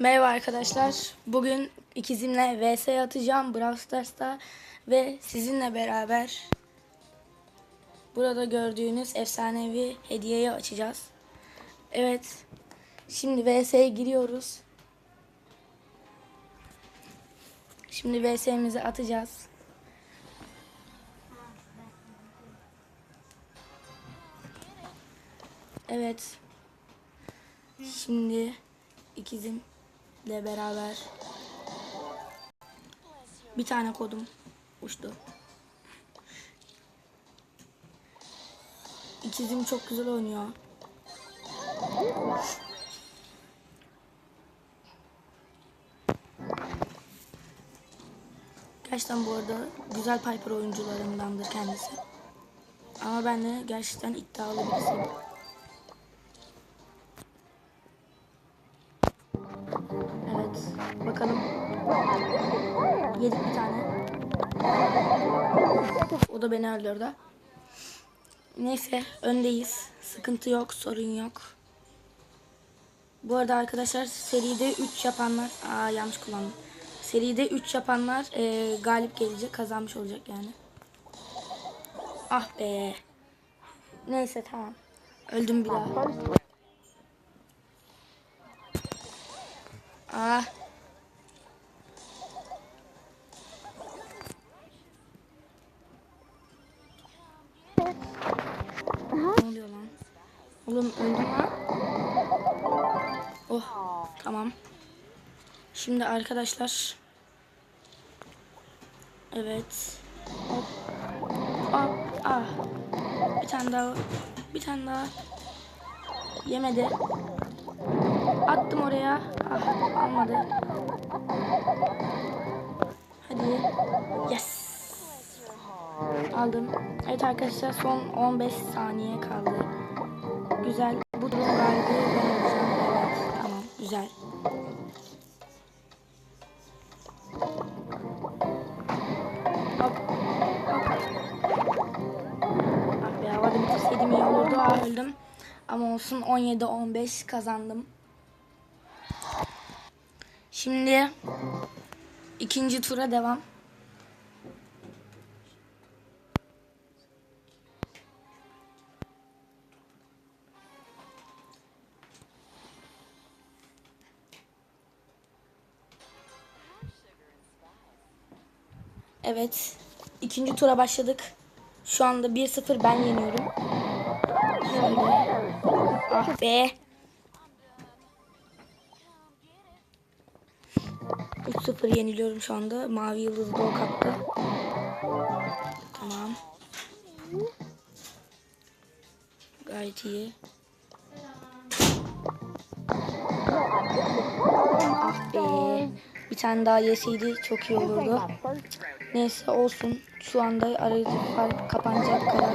Merhaba arkadaşlar. Bugün ikizimle VS atacağım Brawl Stars'ta ve sizinle beraber burada gördüğünüz efsanevi hediyeyi açacağız. Evet. Şimdi VS'ye giriyoruz. Şimdi VS'mizi atacağız. Evet. Şimdi ikizimle beraber bir tane kodum uçtu. İkizim çok güzel oynuyor. Gerçekten bu arada güzel Piper oyuncularımdandır kendisi. Ama ben de gerçekten iddialı birisiyim. Bakalım. Yedik bir tane. O da beni öldürdü. Neyse öndeyiz. Sıkıntı yok, sorun yok. Bu arada arkadaşlar seride 3 yapanlar... Aa yanlış kullandım. Seride 3 yapanlar e, galip gelecek, kazanmış olacak yani. Ah be. Neyse tamam. Öldüm bir daha. Ah. Ne oluyor lan? Lan. Oh tamam. Şimdi arkadaşlar. Evet. Hop. Hop. Ah. Bir tane daha. Bir tane daha. Yemedi. Attım oraya. Ah almadı. Hadi. Yes. Aldım. Evet arkadaşlar son 15 saniye kaldı. Güzel. Bu durum galibi ben olacağım. Evet. Tamam. Güzel. Öldüm. Ama olsun 17-15 kazandım. Şimdi ikinci tura devam. Evet. ikinci tura başladık. Şu anda 1-0 ben yeniyorum. Şöyle. Ah be. 3-0 yeniliyorum şu anda. Mavi yıldız da o kaptı. Tamam. Gayet iyi. Ah be. Bir tane daha yeseydi çok iyi olurdu. Neyse olsun. Şu anda arayüzü fark kapanacak kadar.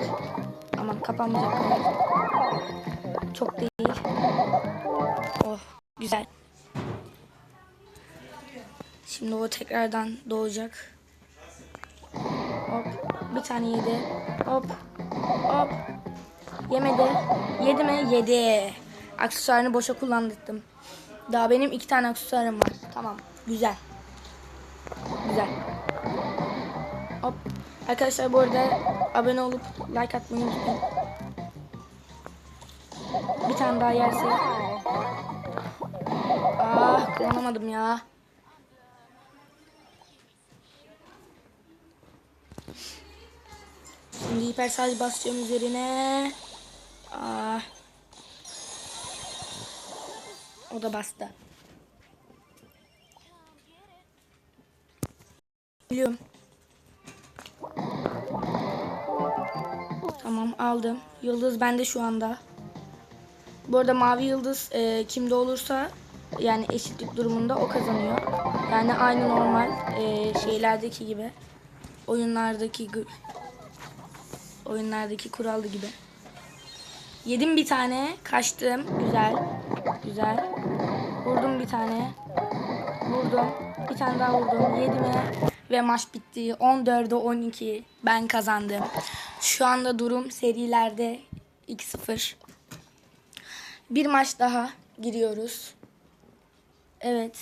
Aman kapanmayacak kadar. Çok değil. Oh güzel. Şimdi o tekrardan doğacak. Hop. Bir tane yedi. Hop. Hop. Yemedi. Yedi mi? Yedi. Aksesuarını boşa kullandırdım. Daha benim iki tane aksesuarım var. Tamam. Güzel. Güzel. Hop. Arkadaşlar bu arada abone olup like atmayı unutmayın. Bir tane daha yerse. Ah kullanamadım ya. Şimdi hiper şarj basacağım üzerine. Ah. O da bastı. Biliyorum. Tamam aldım. Yıldız bende şu anda. Bu arada mavi yıldız e, kimde olursa yani eşitlik durumunda o kazanıyor. Yani aynı normal e, şeylerdeki gibi. Oyunlardaki oyunlardaki kurallı gibi. Yedim bir tane. Kaçtım. Güzel. Güzel. Vurdum bir tane. Vurdum. Bir tane daha vurdum. Yedime. Ve maç bitti. 14'e 12. Ben kazandım. Şu anda durum serilerde 2-0. Bir maç daha giriyoruz. Evet.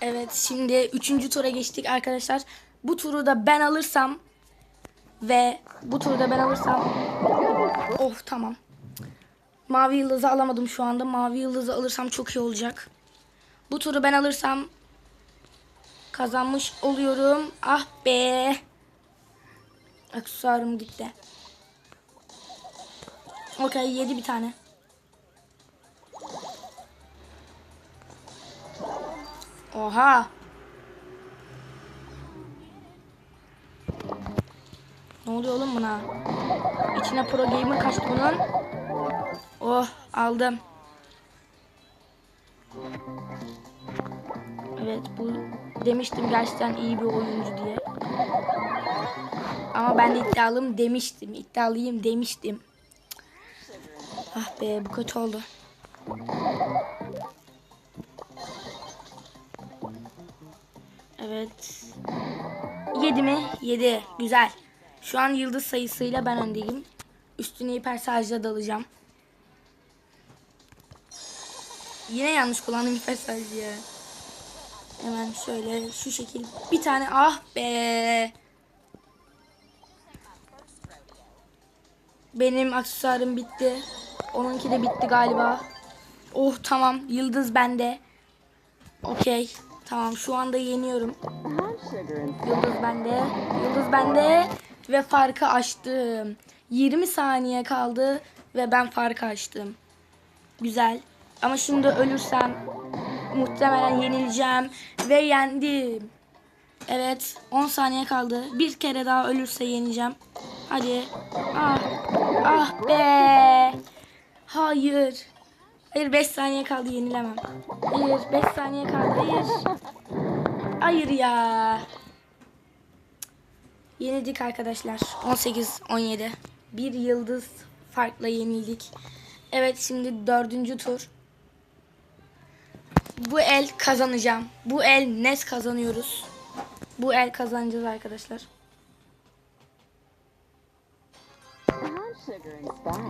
Evet şimdi üçüncü tura geçtik arkadaşlar. Bu turu da ben alırsam ve bu turu da ben alırsam oh tamam. Mavi yıldızı alamadım şu anda. Mavi yıldızı alırsam çok iyi olacak. Bu turu ben alırsam kazanmış oluyorum. Ah be. Aksesuarım gitti. Okey yedi bir tane. Oha. Ne oluyor oğlum buna? İçine pro gamer kaçtı bunun. Oh aldım. Evet bu demiştim gerçekten iyi bir oyuncu diye. Ama ben de iddialıyım demiştim. İddialıyım demiştim. Ah be bu kötü oldu. Evet. 7 mi? 7. Güzel. Şu an yıldız sayısıyla ben öndeyim. Üstüne hiper dalacağım. Yine yanlış kullandım hiper. Hemen şöyle şu şekil bir tane ah be. Benim aksesuarım bitti. Onunki de bitti galiba. Oh tamam yıldız bende. Okey. Tamam şu anda yeniyorum. Yıldız bende. Yıldız bende. Ve farkı açtım. 20 saniye kaldı. Ve ben farkı açtım. Güzel. Ama şimdi ölürsem muhtemelen yenileceğim. Ve yendim. Evet 10 saniye kaldı. Bir kere daha ölürse yeneceğim. Hadi. Ah. Ah be. Hayır. Hayır 5 saniye kaldı yenilemem. Hayır 5 saniye kaldı. Hayır. Hayır ya. Yenildik arkadaşlar. 18-17. Bir yıldız farkla yenildik. Evet şimdi dördüncü tur. Bu el kazanacağım. Bu el net kazanıyoruz. Bu el kazanacağız arkadaşlar.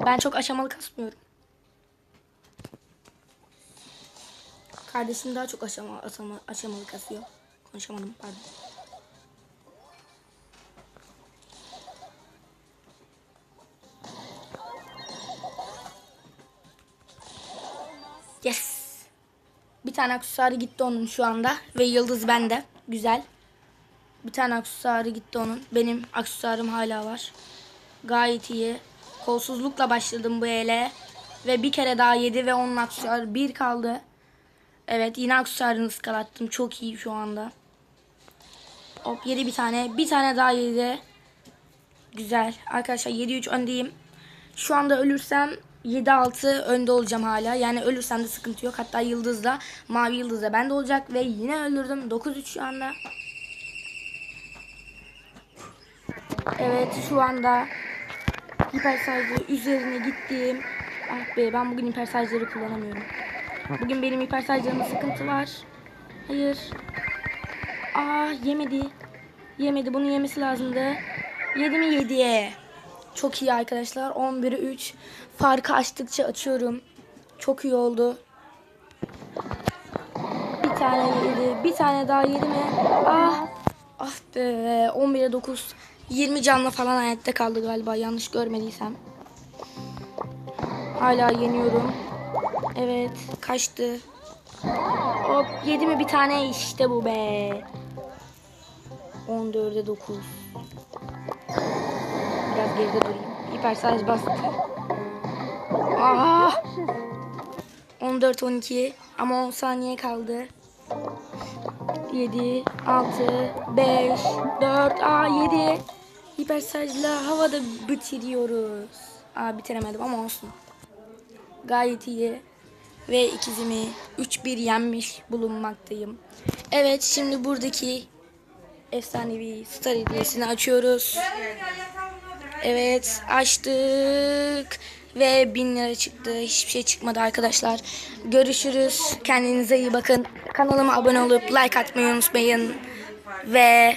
Ben çok aşamalı kasmıyorum. Kardeşim daha çok aşama, aşama, aşamalı kasıyor. Konuşamadım pardon. Yes. Bir tane aksesuarı gitti onun şu anda. Ve yıldız bende. Güzel. Bir tane aksesuarı gitti onun. Benim aksesuarım hala var. Gayet iyi. Kolsuzlukla başladım bu ele. Ve bir kere daha yedi ve onun aksesuarı bir kaldı. Evet yine aksesuarını ıskalattım. Çok iyi şu anda. Hop yedi bir tane. Bir tane daha yedi. Güzel. Arkadaşlar 7-3 öndeyim. Şu anda ölürsem 7-6 önde olacağım hala. Yani ölürsem de sıkıntı yok. Hatta yıldızda, mavi yıldızda bende olacak. Ve yine öldürdüm. 9-3 şu anda. Evet şu anda hiper şarjı üzerine gittim. Ah be ben bugün hiper şarjları kullanamıyorum. Bugün benim hiper şarjlarımda sıkıntı var. Hayır. Aa yemedi. Yemedi. Bunu yemesi lazımdı. Yedi mi yedi. Çok iyi arkadaşlar. 11'e 3. Farkı açtıkça açıyorum. Çok iyi oldu. Bir tane yedi. Bir tane daha yedi mi? Ah. Ah be. 11'e 9. 20 canlı falan hayatta kaldı galiba. Yanlış görmediysem. Hala yeniyorum. Evet. Kaçtı. Hop. Yedi mi bir tane? işte bu be. 14'e 9. Geride durayım. Hiper şarj bastı. Ah! 14 12 ama 10 saniye kaldı. 7 6 5 4 Aa 7 Hiper şarjla havada bitiriyoruz. Aa bitiremedim ama olsun. Gayet iyi. Ve ikizimi 3-1 yenmiş bulunmaktayım. Evet şimdi buradaki efsanevi star hediyesini açıyoruz. Evet açtık ve 1000 lira çıktı. Hiçbir şey çıkmadı arkadaşlar. Görüşürüz. Kendinize iyi bakın. Kanalıma abone olup like atmayı unutmayın. Ve